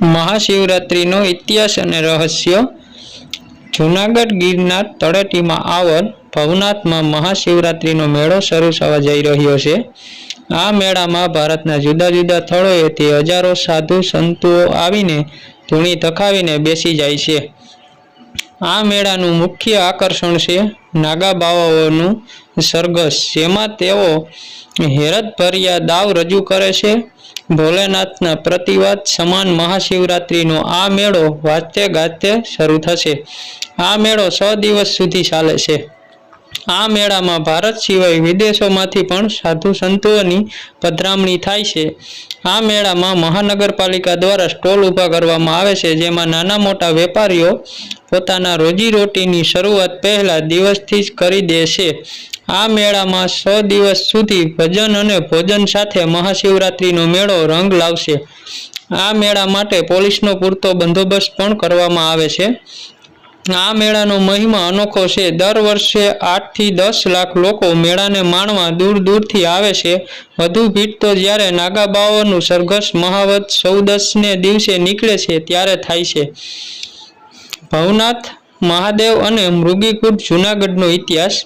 મહાશિવરાત્રિનો ઇતિહાસ અને રહસ્ય. જૂનાગઢ ગિરનાર તળેટીમાં આવર ભવનાથમાં મહાશિવરાત્રિનો મેળો શરૂ થવા જઈ રહ્યો છે. આ મેળામાં ભારતના જુદા જુદા સ્થળોએથી હજારો સાધુ સંતુઓ આવીને ધૂણી ધખાવીને બેસી જાય છે. આ મેળાનું મુખ્ય આકર્ષણ છે નાગા બાવાઓનું સરઘસ, જેમાં તેઓ હેરતભર્યા દાવ રજૂ કરે છે. ભોલેનાથના પ્રતિવાદ સમાન મહાશિવરાત્રિનો આ મેળો વાજતે ગાતે શરૂ થશે. આ મેળો છ દિવસ સુધી ચાલે છે. આ મેળામાં ભારત સિવાય વિદેશોમાંથી પણ સાધુ સંતોની પધરામણી થાય છે. આ મેળામાં મહાનગરપાલિકા દ્વારા સ્ટોલ ઊભા કરવામાં આવે છે, જેમાં નાના મોટા વેપારીઓ પોતાના રોજીરોટીની શરૂઆત પહેલાં દિવસથી જ કરી દે છે. આ મેળામાં સો દિવસ સુધી ભજન અને ભોજન સાથે મહાશિવરાત્રિનો મેળો રંગ લાવશે. આ મેળા માટે પોલીસનો પૂરતો બંદોબસ્ત પણ કરવામાં આવે છે. આ મેળાનો મહિમા અનોખો છે. દર વર્ષે આઠથી દસ લાખ લોકો મેળાને માણવા દૂર દૂરથી આવે છે. વધુ ભીડ તો જ્યારે નાગાબાઓનું સરઘસ મહાવત ચૌદસને દિવસે નીકળે છે ત્યારે થાય છે. ભવનાથ, મહાદેવ અને મૃગીકૂટ જૂનાગઢનો ઇતિહાસ.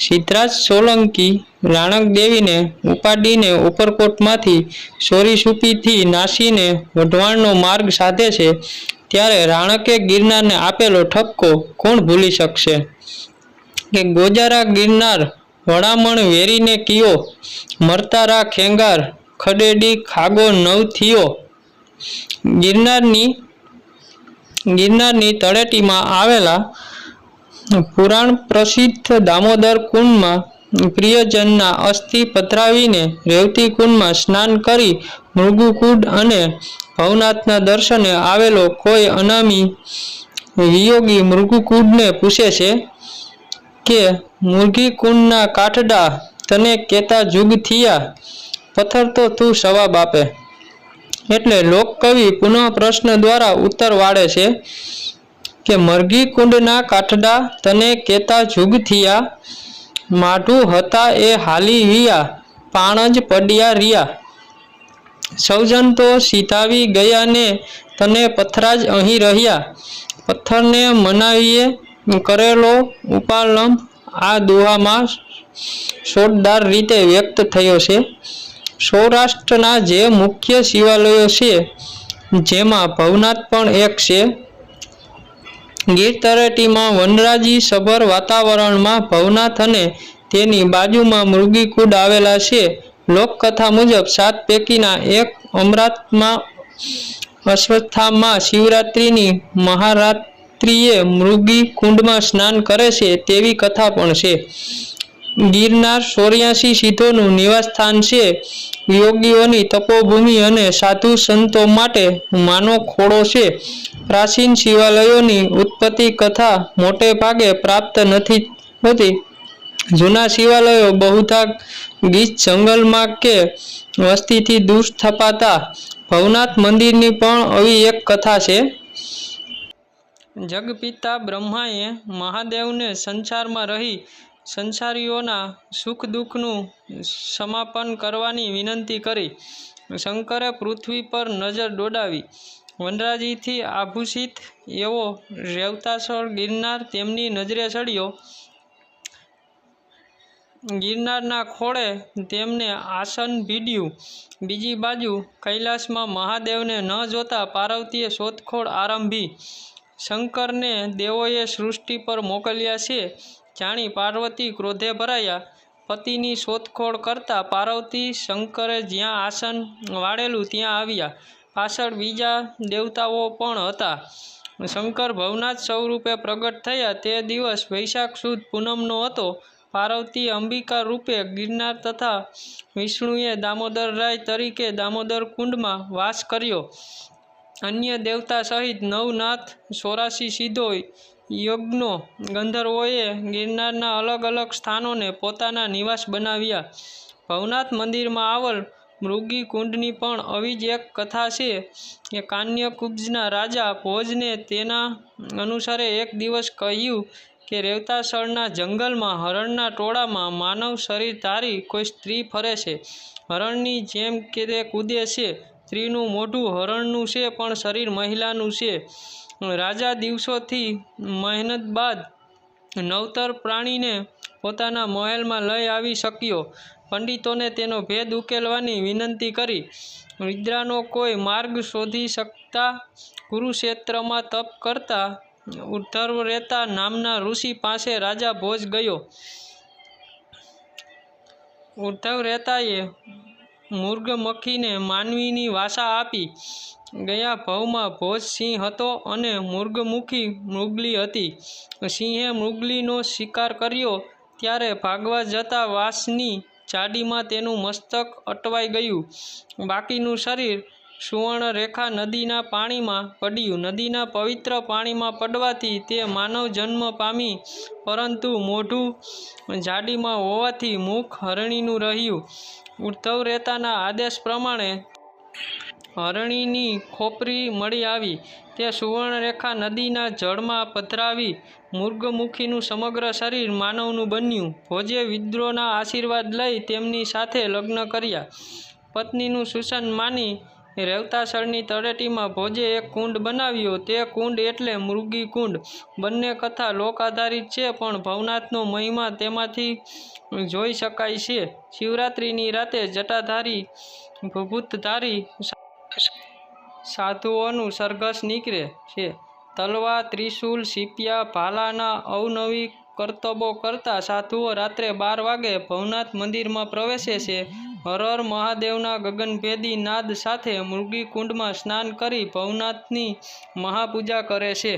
સિદ્ધરાજ સોલંકી રાણક દેવીને ઉપાડીને ઉપરકોટમાંથી સોરીસુપીથી નાસીને વઢવાણનો માર્ગ સાધે છે. ત્યારે રાણકે ગિરનારને આપેલો ઠપકો કોણ ભૂલી શકશે? કે ગોજારા ગિરનાર વડામણ વેરીને કિયો, મરતારા ખેંગાર ખડેડી ખાગો નવ થયો? ગિરનારની ગિરનારની તળેટીમાં આવેલા પુરાણ પ્રસિદ્ધ દામોદર કુંડમાં પ્રિયજનના અસ્થિ પધરાવીને રેવતી કુંડમાં સ્નાન કરી મૃગુકુંડ અને ભવનાથના દર્શને આવેલો કોઈ અનામી વિયોગી મૃગુકુંડને પૂછે છે કે મૃગીકુંડના કુંડના કાઠડા તને કેતા જુગ થયા? પથ્થર તો તું સવાબ આપે. એટલે લોકકવિ પુનઃ પ્રશ્ન દ્વારા ઉત્તર વાળે છે કે મરઘી કુંડના કાઠડા તને કેતા જુગ થયા? માઢું હતા એ હાલી હિયા જ પડ્યા રિયા. સૌજન તો સીધાવી ગયા ને તને પથરા જ અહીં રહ્યા. પથ્થરને મનાવીએ કરેલો ઉપાલંબ આ દુહામાં સોટદાર રીતે વ્યક્ત થયો છે. સૌરાષ્ટ્રના જે મુખ્ય શિવાલયો છે, જેમાં ભવનાથ પણ એક છે. ગીર તળેટીમાં વનરાજી સભર વાતાવરણમાં ભવનાથ અને તેની બાજુમાં મૃગીકુંડ આવેલા છે. લોકકથા મુજબ સાત પૈકીના એક અમરાતમાં અશ્વત્થામાં શિવરાત્રિની મહારાત્રિએ મૃગી કુંડમાં સ્નાન કરે છે તેવી કથા પણ છે. ગિરનાર ચોર્યાસી સિદ્ધોનું નિવાસસ્થાન છે. યોગીઓની તપોભૂમિ અને સાધુ સંતો માટે માનો ખોળો છે. પ્રાચીન શિવાલયોની ઉત્પત્તિ કથા મોટે ભાગે પ્રાપ્ત નથી હોતી જૂના શિવાલયો બહુધા ગીચ જંગલમાં કે વસ્તીથી દૂર સ્થપાતા. ભવનાથ મંદિરની પણ આવી એક કથા છે. જગપિતા બ્રહ્માએ મહાદેવને સંસારમાં રહી સંસારીઓના સુખ દુઃખનું સમાપન કરવાની વિનંતી કરી. શંકરે પૃથ્વી પર નજર દોડાવી. વનરાજીથી આભૂષિત એવો રેવતાસર ગિરનાર તેમની નજરે ચડ્યો. ગિરનારના ખોળે તેમને આસન ભીડ્યું. બીજી બાજુ કૈલાસમાં મહાદેવને ન જોતા પાર્વતીએ શોધખોળ આરંભી. શંકરને દેવોએ સૃષ્ટિ પર મોકલ્યા છે. જાણી પાર્વતી ક્રોધે ભરાયા. પતિની શોધખોળ કરતા પાર્વતી શંકરે જ્યાં આસન વાળેલું ત્યાં આવ્યા. પાછળ બીજા દેવતાઓ પણ હતા. શંકર ભવનાથ સ્વરૂપે પ્રગટ થયા. તે દિવસ વૈશાખ સુદ પૂનમનો હતો. પાર્વતી અંબિકા રૂપે ગિરનાર તથા વિષ્ણુએ દામોદર રાય તરીકે દામોદર કુંડમાં વાસ કર્યો. અન્ય દેવતા સહિત નવનાથ સોરાશી સિદ્ધો યજ્ઞો ગંધર્વોએ ગિરનારના અલગ અલગ સ્થાનોને પોતાના નિવાસ બનાવ્યા. ભવનાથ મંદિરમાં આવેલ મૃગી કુંડની પણ આવી જ એક કથા છે કે કાન્યકુબ્જના રાજા ભોજને તેના અનુસારે એક દિવસ કહ્યું કે રેવતાસળના જંગલમાં હરણના ટોળામાં માનવ શરીર ધારી કોઈ સ્ત્રી ફરે છે. હરણની જેમ કે તે કૂદે છે. સ્ત્રીનું મોઢું હરણનું છે પણ શરીર મહિલાનું છે. રાજા દિવસોથી મહેનત બાદ નવતર પ્રાણીને પોતાના મહેલમાં લઈ આવી શક્યો. પંડિતોને તેનો ભેદ ઉકેલવાની વિનંતી કરી. નિદ્રાનો કોઈ માર્ગ શોધી શકતા કુરુક્ષેત્રમાં તપ કરતા ઉદ્ધવરેતા નામના ઋષિ પાસે રાજા ભોજ ગયો. મૃગમખીને માનવીની વાસા આપી ગયા ભવમાં ભોજ સિંહ હતો અને મૃગમુખી મૃગલી હતી. સિંહે મૃગલીનો શિકાર કર્યો ત્યારે ભાગવા જતા વાસની જાડીમાં તેનું મસ્તક અટવાઈ ગયું. બાકીનું શરીર સુવર્ણરેખા નદીના પાણીમાં પડ્યું. નદીના પવિત્ર પાણીમાં પડવાથી તે માનવ જન્મ પામી, પરંતુ મોઢું જાડીમાં હોવાથી મુખ હરણીનું રહ્યું. ઉદ્ધવરેતાના આદેશ પ્રમાણે હરણીની ખોપરી મળી આવી. તે સુવર્ણરેખા નદીના જળમાં પધરાવી મૃગમુખીનું સમગ્ર શરીર માનવનું બન્યું. ભોજે વિદ્રોહના આશીર્વાદ લઈ તેમની સાથે લગ્ન કર્યા. પત્નીનું સુસન માની રેવતાસળની તળેટીમાં ભોજે એક કુંડ બનાવ્યો. તે કુંડ એટલે મૃગી કુંડ. બંને કથા લોક આધારિત છે, પણ ભવનાથનો મહિમા તેમાંથી જોઈ શકાય છે. શિવરાત્રિની રાતે જટાધારી, ભભૂતધારી સાધુઓનું સરઘસ નીકળે છે. તલવા ત્રિશૂલ સીપિયા ભાલાના અવનવી કરતબો કરતા સાધુઓ રાત્રે બાર વાગે ભવનાથ મંદિરમાં પ્રવેશે છે. હર હર મહાદેવના ગગનભેદી નાદ સાથે મૃગીકુંડમાં સ્નાન કરી ભવનાથની મહાપૂજા કરે છે.